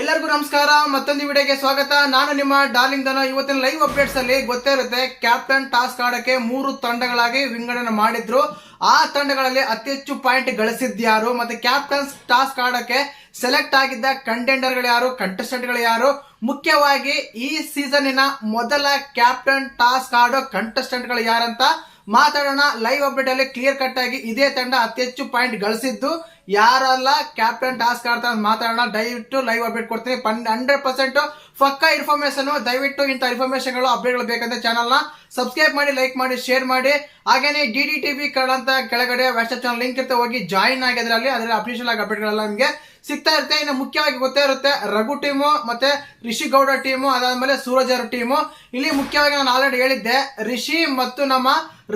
ಎಲ್ಲರಿಗೂ ನಮಸ್ಕಾರ, ಮತ್ತೊಂದು ವಿಡಿಯೋಗೆ ಸ್ವಾಗತ. ನಾನು ನಿಮ್ಮ ಡಾರ್ಲಿಂಗ್ ದನ. ಇವತ್ತಿನ ಲೈವ್ ಅಪ್ಡೇಟ್ಸ್ ಅಲ್ಲಿ ಗೊತ್ತೇ ಇರುತ್ತೆ ಕ್ಯಾಪ್ಟನ್ ಟಾಸ್ಕ್ ಆಡಕ್ಕೆ ಮೂರು ತಂಡಗಳಾಗಿ ವಿಂಗಡಣೆ ಮಾಡಿದ್ರು. ಆ ತಂಡಗಳಲ್ಲಿ ಅತಿ ಹೆಚ್ಚು ಪಾಯಿಂಟ್ ಗಳಿಸಿದ್ಯಾರು ಮತ್ತೆ ಕ್ಯಾಪ್ಟನ್ಸ್ ಟಾಸ್ಕ್ ಆಡಕ್ಕೆ ಸೆಲೆಕ್ಟ್ ಆಗಿದ್ದ ಕಂಟೆಂಡರ್ಗಳು ಯಾರು? ಕಂಟೆಸ್ಟೆಂಟ್ಗಳು ಯಾರು? ಮುಖ್ಯವಾಗಿ ಈ ಸೀಸನಿನ ಮೊದಲ ಕ್ಯಾಪ್ಟನ್ ಟಾಸ್ಕ್ ಆಡೋ ಕಂಟೆಸ್ಟೆಂಟ್ಗಳು ಯಾರಂತ ಮಾತಾಡೋಣ. ಲೈವ್ ಅಪ್ಡೇಟ್ ಅಲ್ಲಿ ಕ್ಲಿಯರ್ ಕಟ್ ಆಗಿ ಇದೇ ತಂಡ ಅತಿ ಹೆಚ್ಚು ಪಾಯಿಂಟ್ ಗಳಿಸಿದ್ದು. ಯಾರೆಲ್ಲ ಕ್ಯಾಪ್ಟನ್ ಟಾಸ್ಕ್ ಆಡ್ತಾ ಅಂತ ಮಾತಾಡೋಣ. ದಯವಿಟ್ಟು ಲೈವ್ ಅಪ್ಡೇಟ್ ಕೊಡ್ತೀನಿ. ಹಂಡ್ರೆಡ್ ಪರ್ಸೆಂಟ್ ಪಕ್ಕ ಇನ್ಫಾರ್ಮೇಶನ್ ದಯವಿಟ್ಟು ಇಂಥ ಇನ್ಫಾರ್ಮೇಶನ್ಗಳು ಅಪ್ಡೇಟ್ಗಳು ಬೇಕಂದ್ರೆ ಚಾನಲ್ನ ಸಬ್ಸ್ಕ್ರೈಬ್ ಮಾಡಿ ಲೈಕ್ ಮಾಡಿ ಶೇರ್ ಮಾಡಿ. ಹಾಗೇನೆ ಡಿ ಡಿ ಟಿ ವಿ ಕೆಳಗಡೆ ವಾಟ್ಸ್ಆಪ್ ಚಾನಲ್ ಲಿಂಕ್ ಇರುತ್ತೆ, ಹೋಗಿ ಜಾಯಿನ್ ಆಗಿದ್ರಲ್ಲಿ ಅದರಲ್ಲಿ ಅಫಿಷಿಯಲ್ ಆಗಿ ಅಪ್ಡೇಟ್ಗಳೆಲ್ಲ ನಿಮಗೆ ಸಿಗ್ತಾ ಇರುತ್ತೆ. ಇನ್ನು ಮುಖ್ಯವಾಗಿ ಗೊತ್ತೇ ಇರುತ್ತೆ, ರಘು ಟೀಮು ಮತ್ತೆ ರಿಷಿ ಗೌಡ ಟೀಮು ಅದಾದ್ಮೇಲೆ ಸೂರಜ್ ಅವ್ರ ಟೀಮು ಇಲ್ಲಿ ಮುಖ್ಯವಾಗಿ ನಾನು ಆಲ್ರೆಡಿ ಹೇಳಿದ್ದೆ, ರಿಷಿ ಮತ್ತು ನಮ್ಮ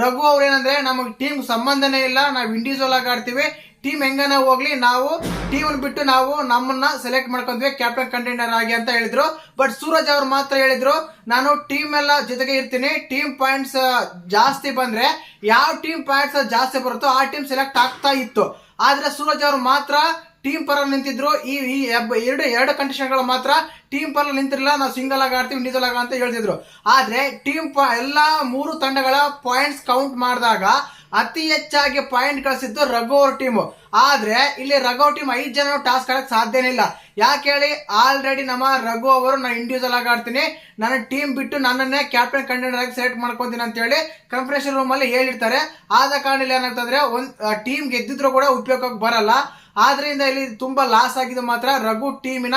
ರಘು ಅವ್ರು ಏನಂದ್ರೆ, ನಮಗೆ ಟೀಮ್ ಸಂಬಂಧನೇ ಇಲ್ಲ. ನಾವು ಇಂಡಿವಿಜುವಲ್ ಆಗಿ ಆಡ್ತೀವಿ. ಟೀಮ್ ಹೆಂಗನ ಹೋಗ್ಲಿ, ನಾವು ಟೀಮ್ ಬಿಟ್ಟು ನಾವು ನಮ್ಮನ್ನ ಸೆಲೆಕ್ಟ್ ಮಾಡ್ಕೊಂಡ್ವಿ ಕ್ಯಾಪ್ಟನ್ ಕಂಟೆಂಡರ್ ಆಗಿ ಅಂತ ಹೇಳಿದ್ರು. ಬಟ್ ಸೂರಜ್ ಅವ್ರು ಮಾತ್ರ ಹೇಳಿದ್ರು, ನಾನು ಟೀಮ್ ಎಲ್ಲ ಜೊತೆಗೆ ಇರ್ತೀನಿ ಟೀಮ್ ಪಾಯಿಂಟ್ಸ್ ಜಾಸ್ತಿ ಬಂದ್ರೆ ಯಾವ ಟೀಮ್ ಪಾಯಿಂಟ್ಸ್ ಜಾಸ್ತಿ ಬರುತ್ತೋ ಆ ಟೀಮ್ ಸೆಲೆಕ್ಟ್ ಆಗ್ತಾ ಇತ್ತು. ಆದ್ರೆ ಸೂರಜ್ ಅವ್ರು ಮಾತ್ರ ಟೀಮ್ ಪರ ನಿಂತಿದ್ರು. ಈ ಈ ಎರಡು ಎರಡು ಕಂಡೀಷನ್ಗಳು ಮಾತ್ರ ಟೀಮ್ ಪರ ನಿಂತಿರಲಿಲ್ಲ. ನಾವು ಸಿಂಗಲ್ ಆಗಿ ಆಡ್ತೀವಿ ಆಗ ಅಂತ ಹೇಳ್ತಿದ್ರು. ಆದ್ರೆ ಟೀಮ್ ಎಲ್ಲಾ ಮೂರು ತಂಡಗಳ ಪಾಯಿಂಟ್ಸ್ ಕೌಂಟ್ ಮಾಡಿದಾಗ ಅತಿ ಹೆಚ್ಚಾಗಿ ಪಾಯಿಂಟ್ ಕಳಿಸಿದ್ದು ರಘೋರ್ ಟೀಮ್ ಟೀಮು ಆದ್ರೆ ಇಲ್ಲಿ ರಘು ಟೀಮ್ ಐದು ಜನ ಟಾಸ್ಕ್ ಆಡಕ್ ಸಾಧ್ಯನೇ ಇಲ್ಲ. ಯಾಕೆ ಹೇಳಿ? ಆಲ್ರೆಡಿ ನಮ್ಮ ರಘು ಅವರು ನಾನು ಇಂಡಿವಿಜುವಲ್ ಆಗಿ ಆಡ್ತೀನಿ. ನನ್ನ ಟೀಮ್ ಬಿಟ್ಟು ನನ್ನನ್ನೇ ಕ್ಯಾಪ್ಟನ್ ಕಂಟೆಂಡರ್ ಆಗಿ ಸೆಲೆಕ್ಟ್ ಮಾಡ್ಕೊತೀನಿ ಅಂತ ಹೇಳಿ ಕಂಪ್ರೆಷನ್ ರೂಮ್ ಅಲ್ಲಿ ಹೇಳಿರ್ತಾರೆ. ಆದ ಕಾರಣ ಇಲ್ಲಿ ಏನಾಗ್ತಂದ್ರೆ ಒಂದ್ ಟೀಮ್ ಗೆದ್ದಿದ್ರು ಕೂಡ ಉಪಯೋಗಕ್ಕೆ ಬರಲ್ಲ. ಆದ್ರಿಂದ ಇಲ್ಲಿ ತುಂಬಾ ಲಾಸ್ ಆಗಿದ್ದು ಮಾತ್ರ ರಘು ಟೀಮಿನ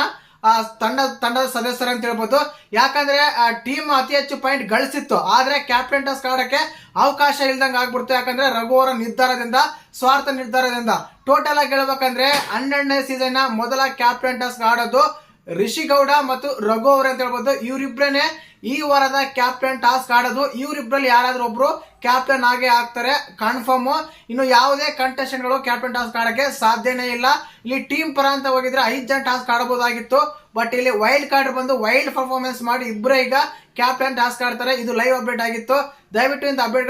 ತಂಡ, ತಂಡದ ಸದಸ್ಯರು ಅಂತ ಹೇಳ್ಬೋದು. ಯಾಕಂದ್ರೆ, ಆ ಟೀಮ್ ಅತಿ ಹೆಚ್ಚು ಪಾಯಿಂಟ್ ಗಳಿಸಿತ್ತು. ಆದ್ರೆ ಕ್ಯಾಪ್ಟನ್ ಟಾಸ್ ಕಾಡಕ್ಕೆ ಅವಕಾಶ ಇಲ್ದಂಗೆ ಆಗ್ಬಿಡ್ತು. ಯಾಕಂದ್ರೆ ರಘು ಅವರ ನಿರ್ಧಾರದಿಂದ, ಸ್ವಾರ್ಥ ನಿರ್ಧಾರದಿಂದ ಟೋಟಲ್ ಆಗಿ ಹೇಳ್ಬೇಕಂದ್ರೆ ಹನ್ನೆರಡನೇ ಸೀಸನ್ ಮೊದಲ ಕ್ಯಾಪ್ಟನ್ ಟಾಸ್ ಆಡೋದು ರಿಷಿ ಗೌಡ ಮತ್ತು ರಘು ಅವರು ಅಂತ ಹೇಳ್ಬೋದು. ಇವರಿಬ್ರೇನೆ ಈ ವಾರದ ಕ್ಯಾಪ್ಟನ್ ಟಾಸ್ಕ್ ಆಡೋದು ಇವರಿಬ್ರಲ್ಲಿ ಯಾರಾದ್ರೂ ಒಬ್ರು ಕ್ಯಾಪ್ಟನ್ ಆಗೇ ಆಗ್ತಾರೆ. ಕನ್ಫರ್ಮ್. ಇನ್ನು ಯಾವುದೇ ಕಂಟೆಸ್ಟೆಂಟ್ಗಳು ಕ್ಯಾಪ್ಟನ್ ಟಾಸ್ಕ್ ಆಡಕ್ಕೆ ಸಾಧ್ಯನೇ ಇಲ್ಲ. ಇಲ್ಲಿ ಟೀಮ್ ಪರ ಅಂತ ಹೋಗಿದ್ರೆ ಐದು ಜನ ಟಾಸ್ಕ್ ಆಡಬಹುದಾಗಿತ್ತು ಬಟ್ ಇಲ್ಲಿ ವೈಲ್ಡ್ ಕಾರ್ಡ್ ಬಂದು ವೈಲ್ಡ್ ಪರ್ಫಾರ್ಮೆನ್ಸ್ ಮಾಡಿ ಇಬ್ಬರೇ ಈಗ ಕ್ಯಾಪ್ಟನ್ ಟಾಸ್ಕ್ ಆಡ್ತಾರೆ ಇದು ಲೈವ್ ಅಪ್ಡೇಟ್ ಆಗಿತ್ತು. ದಯವಿಟ್ಟು ಇಂಥ ಅಪ್ಡೇಟ್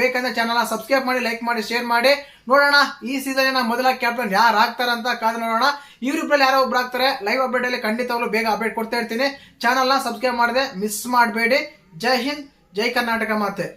ಬೇಕಂದ್ರೆ ಚಾನಲ್ ಸಬ್ಸ್ಕ್ರೈಬ್ ಮಾಡಿ ಲೈಕ್ ಮಾಡಿ ಶೇರ್ ಮಾಡಿ. ನೋಡೋಣ, ಈ ಸೀಸನ್ ಮೊದಲ ಕ್ಯಾಪ್ಟನ್ ಯಾರು ಆಗ್ತಾರೆ ಅಂತ ಕಾದು ನೋಡೋಣ. ಇವರಿಬ್ಬರಲ್ಲಿ ಯಾರೋ ಒಬ್ರು ಆಗ್ತಾರೆ. ಲೈವ್ ಅಪ್ಡೇಟ್ ಅಲ್ಲಿ ಖಂಡಿತವಾಗ್ಲೂ ಬೇಗ ಅಪ್ಡೇಟ್ ಕೊಡ್ತಾ ಇರ್ತೀನಿ. ಚಾನಲ್ನ ಸಬ್ಸ್ಕ್ರೈಬ್ ಮಾಡಿದೆ ಮಿಸ್ ಮಾಡಬೇಡಿ. ಜೈ ಹಿಂದ್, ಜೈ ಕರ್ನಾಟಕ ಮಾತೆ.